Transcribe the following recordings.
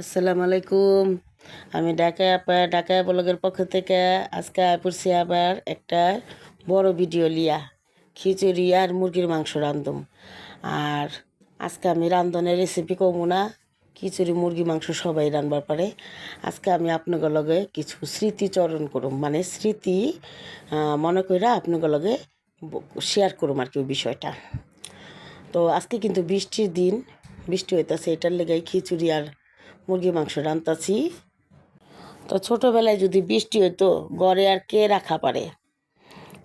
আসসালামু আলাইকুম। আমি ঢাকায় আপা ঢাকায় ব্লগের পক্ষ থেকে আজকে পড়ছি আবার একটা বড় ভিডিও লিয়া। খিচুড়ি আর মুরগির মাংস রান্ধুম। আর আজকে আমি রান্ধনের রেসিপি কমু না, খিচুড়ি মুরগি মাংস সবাই রান্নবার পারে। আজকে আমি আপনাদের লগে কিছু স্মৃতিচরণ করুম। মানে স্মৃতি মনে কইরা আপনাদের লগে শেয়ার করুম আর কি বিষয়টা। তো আজকে কিন্তু বৃষ্টির দিন, বৃষ্টি হইতাছে, এটার লেগে খিচুড়ি আর মুরগি মাংস রান্তাছি। তো ছোটোবেলায় যদি বৃষ্টি হইতো, ঘরে আর কে রাখা পারে?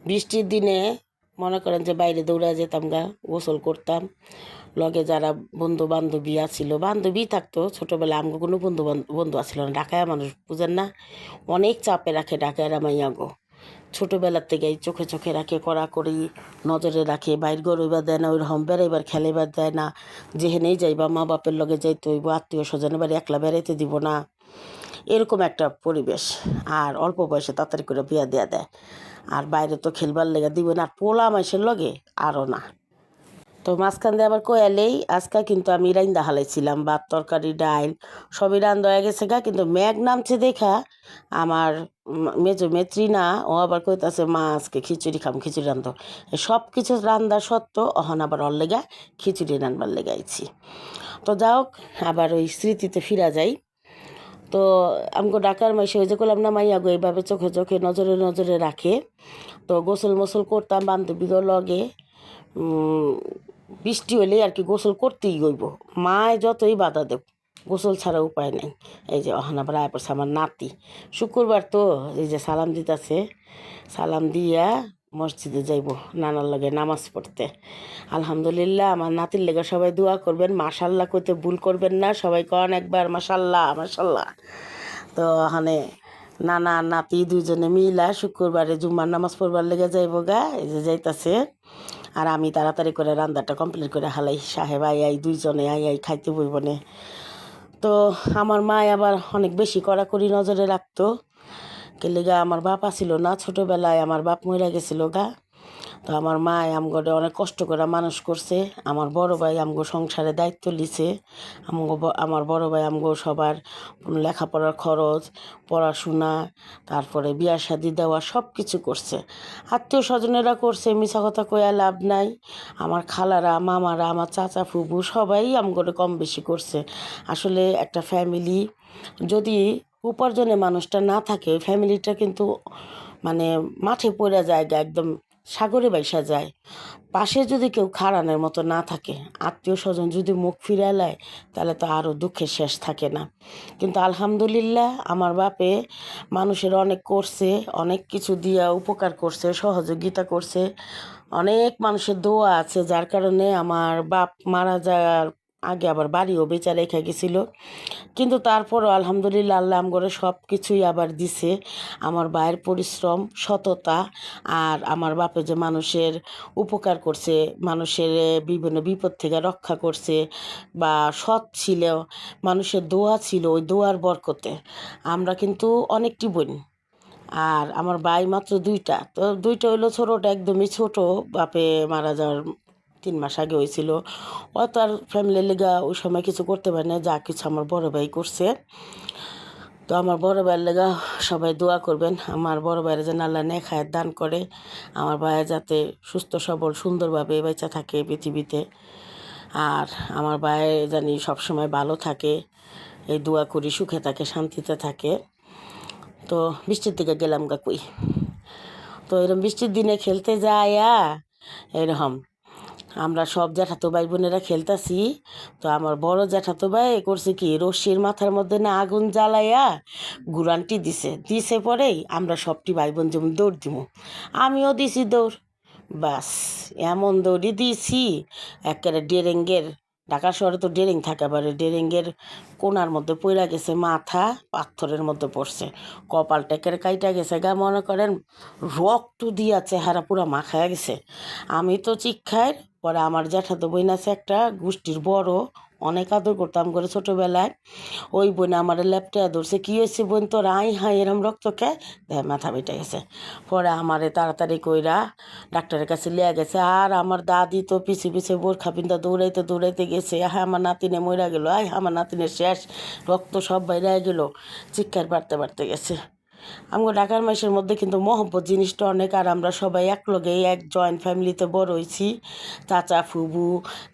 বৃষ্টির দিনে মনে করেন যে বাইরে দৌড়া যেতাম গা, গোসল করতাম। লগে যারা বন্ধু বান্ধবী আছিল, বান্ধবী থাকতো, ছোটোবেলায় আমগো কোনো বন্ধু বান্ধ- আছিল না। ঢাকায় মানুষ বুঝেন না, অনেক চাপে রাখে ঢাকায় রামাইয়া গো। ছোটোবেলার থেকে চোখে চোখে রাখে করা করি নজরে রাখে। বাইর গরইবার দেয় না, ওইরকম বেড়াইবার খেলেবার দেয় না। যেহেনেই যাইবা মা বাপের লগে যাইতে হইব, আত্মীয় স্বজনের বাড়ি একলা বেড়াইতে দিব না। এরকম একটা পরিবেশ। আর অল্প বয়সে তাড়াতাড়ি করে বিয়া দেয়া দেয়। আর বাইরে তো খেলবার লেগে দিব না, আর পোলা মাসের লগে আরও না। তো মাঝখান দিয়ে আবার কয়ালেই আজকা কিন্তু আমি রাইন্দা হালাইছিলাম, ভাত, তরকারি, ডাইল, সবই রান্ধ হয়ে গেছে গা। কিন্তু ম্যাগ নামছে দেখা, আমার মেজো মেত্রী না ও আবার কইতাছে, মা, আজকে খিচুড়ি খাম, খিচুড়ি রান্ধো। সব কিছু রান্না সত্ত্বেও অহন আবার অর লেগা খিচুড়ি রান্নার লেগাইছি তো যাও আবার ওই স্মৃতিতে ফিরা যাই। তো আমগো ডাকার মাইসে ওই যে করলাম না, মাইয়া গো, এইভাবে চোখে চোখে, নজরে নজরে রাখে। তো গোসল মোসল করতাম বান্ধবীদের লগে বৃষ্টি হলে আর কি গোসল করতেই হইব। মায় যতই বাধা দেব গোসল ছাড়া উপায় নেই। এই যে অহানা আয় পড়ছে আমার নাতি। শুক্রবার তো এই যে সালাম দিতেছে, সালাম দিয়া মসজিদে যাইব নানার লগে নামাজ পড়তে। আলহামদুলিল্লাহ, আমার নাতির লেগে সবাই দোয়া করবেন মাশাল্লাহ কইতে ভুল করবেন না, সবাই কন একবার মাশাল্লাহ মাশাল্লাহ তো ওখানে নানা নাতি দুজনে মিলা শুক্রবারে জুম্মার নামাজ পড়বার লেগে যাইব গা, এই যে যাইতাছে। আর আমি তাড়াতাড়ি করে রান্নাটা কমপ্লিট করে হালাই, সাহেব আই আই, দুইজনে আই আই খাইতে বইবনে তো আমার মা আবার অনেক বেশি কড়াকড়ি নজরে রাখতো। কেলেগা আমার বাপ আসিল না ছোটোবেলায়, আমার বাপ মরে গেছিল গা। তো আমার মা আমগরে অনেক কষ্ট করে মানুষ করছে। আমার বড় ভাই আমগো সংসারে দায়িত্ব লিছে। আমগো আমার বড় ভাই আমগো সবার লেখাপড়ার খরচ, পড়াশোনা, তারপরে বিয়া শাদি দেওয়া সব কিছু করছে। আত্মীয় স্বজনেরা করছে মিশা কথা কয়া লাভ নাই। আমার খালারা, মামারা, আমার চাচা ফুবু সবাই আমগরে কম বেশি করছে। আসলে একটা ফ্যামিলি যদি উপার্জনে মানুষটা না থাকে, ফ্যামিলিটা কিন্তু মানে মাঠে পড়ে জায়গা একদম সাগরে বাইসা যায়। পাশে যদি কেউ খাড়ানোর মতো না থাকে, আত্মীয় স্বজন যদি মুখ ফিরালায় তাহলে তো আরও দুঃখের শেষ থাকে না। কিন্তু আলহামদুলিল্লাহ আমার বাপে মানুষের অনেক করছে, অনেক কিছু দিয়া উপকার করছে, সহযোগিতা করছে। অনেক মানুষের দোয়া আছে, যার কারণে আমার বাপ মারা যাওয়ার আগে আবার বাড়িও বেচা রেখে গেছিল। কিন্তু তারপরও আলহামদুলিল্লাহ আল্লাহ আমগরে সব কিছুই আবার দিছে। আমার ভাইয়ের পরিশ্রম, সততা আর আমার বাপে যে মানুষের উপকার করছে, মানুষের বিভিন্ন বিপদ থেকে রক্ষা করছে বা সৎ ছিল, মানুষের দোয়া ছিল ওই দোয়ার বরকতে। আমরা কিন্তু অনেকটি বোন আর আমার ভাই মাত্র দুইটা। তো দুইটা হইল ছোটোটা একদমই ছোট, বাপে মারা যাওয়ার তিন মাস আগে হয়েছিল। ও তো আর ফ্যামিলির লেগা ওই সময় কিছু করতে পারে না যা কিছু আমার বড় ভাই করছে। তো আমার বড় ভাইয়ের লেগা সবাই দোয়া করবেন, আমার বড় ভাইয়ের যেন আল্লাহ নেখায় দান করে, আমার ভাই যাতে সুস্থ, সবল, সুন্দরভাবে বেঁচে থাকে পৃথিবীতে। আর আমার ভাই জানি সবসময় ভালো থাকে, এই দোয়া করি সুখে থাকে, শান্তিতে থাকে। তো বৃষ্টির দিকে গেলাম গা কই? তো এরকম বৃষ্টির দিনে খেলতে যাইয়া এরকম আমরা সব জ্যাঠাতো ভাই বোনেরা খেলতাছি, তো আমার বড় জ্যাঠাতো ভাই করছে কি রশ্মির মাথার মধ্যে না আগুন জ্বালাইয়া গুরানটি দিছে। দিছে পরেই আমরা সবটি ভাই বোন যেমন দৌড় দিব আমিও দিছি দৌড়। বাস, এমন দৌড়ি দিয়েছি একেবারে ডেরেঙ্গের, ঢাকা শহরে তো ডেরিং থাকে, আবার ডেরিঙ্গের কোনার মধ্যে পইরা গেছে মাথা, পাথরের মধ্যে পড়ছে। কপাল টেকের কাইটা গেছে গা, মনে করেন রক্ত দিয়া চেহারা পুরা মাখায়া গেছে। আমি তো চিক্ষায় পরে আমার জ্যাঠাতো বইন আছে একটা, গোষ্ঠীর বড়, অনেক আদর করতাম করে ছোটোবেলায়। ওই বোন আমার ল্যাপটা ধরছে, কী হয়েছে বোন তোর? আই হাই এরম রক্ত খেয়ে দেখ, মাথা বেটে গেছে। পরে আমারে তাড়াতাড়ি কইরা ডাক্তারের কাছে লিয়ে গেছে, আর আমার দাদি তো পিছে পিছে বোরখা পিন্দা দৌড়াইতে দৌড়াইতে গেছে, আহ, আমার নাতিনে মরে গেল, আয়, আমার নাতিনের শেষ, রক্ত সব বাইরে গেলো। চিৎকার বাড়তে বাড়তে গেছে। আমার ঢাকার মাসের মধ্যে কিন্তু মহব্বত জিনিসটা অনেক, আর আমরা সবাই এক লগে এক জয়েন্ট ফ্যামিলিতে বড় হয়েছি। চাচা, ফুবু,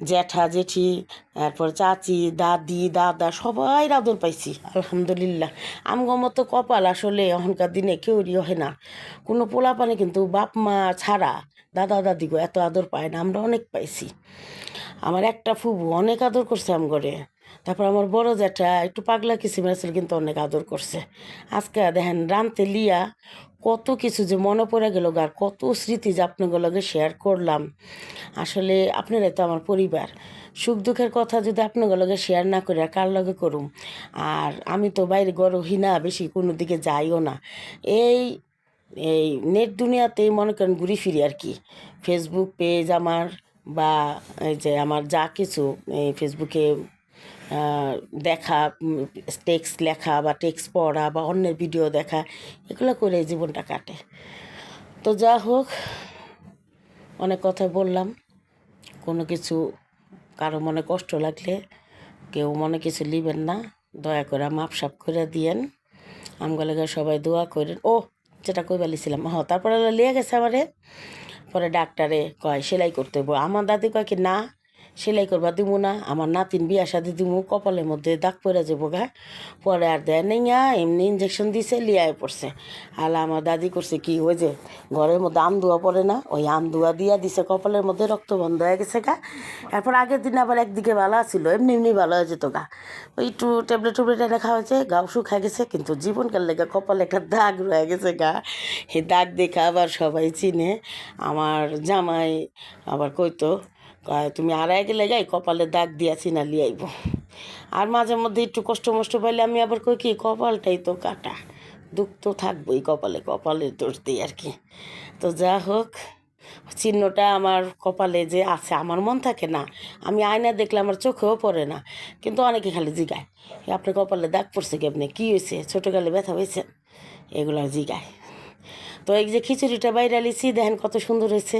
জ্যাঠা, জেঠি, তারপর চাচি, দাদি, দাদা সবাই আদর পাইছি, আলহামদুলিল্লাহ। আমগো মতো কপাল আসলে এখনকার দিনে কেউরই হয় না। কোনো পোলা পানে কিন্তু বাপ মা ছাড়া দাদা, দাদিগো এত আদর পায় না, আমরা অনেক পাইছি। আমার একটা ফুবু অনেক আদর করছে আমগরে। তারপর আমার বড় জ্যাঠা একটু পাগলা কিসিমের ছিল কিন্তু অনেক আদর করছে। আজকে দেখেন রানতে লিয়া কত কিছু যে মনে পড়ে গেল আর কত স্মৃতি যে আপনাদের লগে শেয়ার করলাম। আসলে আপনারাই তো আমার পরিবার। সুখ দুঃখের কথা যদি আপনাদের লগে শেয়ার না করে, আর কার লগে করুম? আর আমি তো বাইরে গরহি না, বেশি কোনো দিকে যাইও না। এই এই নেট দুনিয়াতেই মনে করেন ঘুরি ফিরি আর কি। ফেসবুক পেজ আমার বা এই যে আমার যা কিছু, এই ফেসবুকে দেখা টেক্সট লেখা বা টেক্সট পড়া বা অন্যের ভিডিও দেখা, এগুলো করে জীবনটা কাটে। তো যা হোক, অনেক কথা বললাম। কোনো কিছু কারও মনে কষ্ট লাগলে কেউ মনে কিছু লিবেন না, দয়া করে মাপসাপ করে দিয়েন। আমগুলোকে সবাই দোয়া করেন। ও, যেটা কই বলেছিলাম হ তারপরে লিয়ে গেছে আমারে, পরে ডাক্তারে কয়, সেলাই করতে হইব। আমার দাদি কয় কি, না সেলাই করবা দিব না, আমার নাতিন বিয়া শাদি দিব কপালের মধ্যে দাগ পড়ে যাব গা। পরে আর দেয় নেই এমনি ইঞ্জেকশন দিছে, লিয়ায় পড়ছে। আর আমার দাদি করছে কি, ওই যে ঘরের মধ্যে আম আমদুয়া পড়ে না, ওই আম আমদুয়া দিয়া দিছে, কপালের মধ্যে রক্ত বন্ধ হয়ে গেছে গা। এরপর আগের দিন আবার একদিকে ভালো ছিল এমনি এমনি ভালো হয়ে যেত গা। ওই একটু ট্যাবলেট টুবলেট এনে খাওয়া হয়েছে, গাও শুকায় গেছে, কিন্তু জীবনকাল লেগে কপালে একটা দাগ রয়ে গেছে গা। এই দাগ দেখে আবার সবাই চিনে। আমার জামাই আবার কইতো তুমি আড়াই গেলে গাই কপালে দাগ দিয়াছি না লিয়াইব আর মাঝে মধ্যে একটু কষ্ট মষ্ট পাইলে আমি আবার কই কি কপালটাই তো কাটা। দুঃখ তো থাকবোই কপালে কপালের দোষ দিই আর কি। তো যা হোক চিহ্নটা আমার কপালে যে আছে আমার মন থাকে না আমি আয়না দেখলে আমার চোখেও পড়ে না। কিন্তু অনেকে খালি জিগায় "এ, আপনার কপালে দাগ পড়ছে কি আপনি কী হয়েছে ছোটোকালে ব্যথা হয়েছে এগুলো জিগায়। তো এই যে খিচুড়িটা বাইরে লিছি দেখেন কত সুন্দর হয়েছে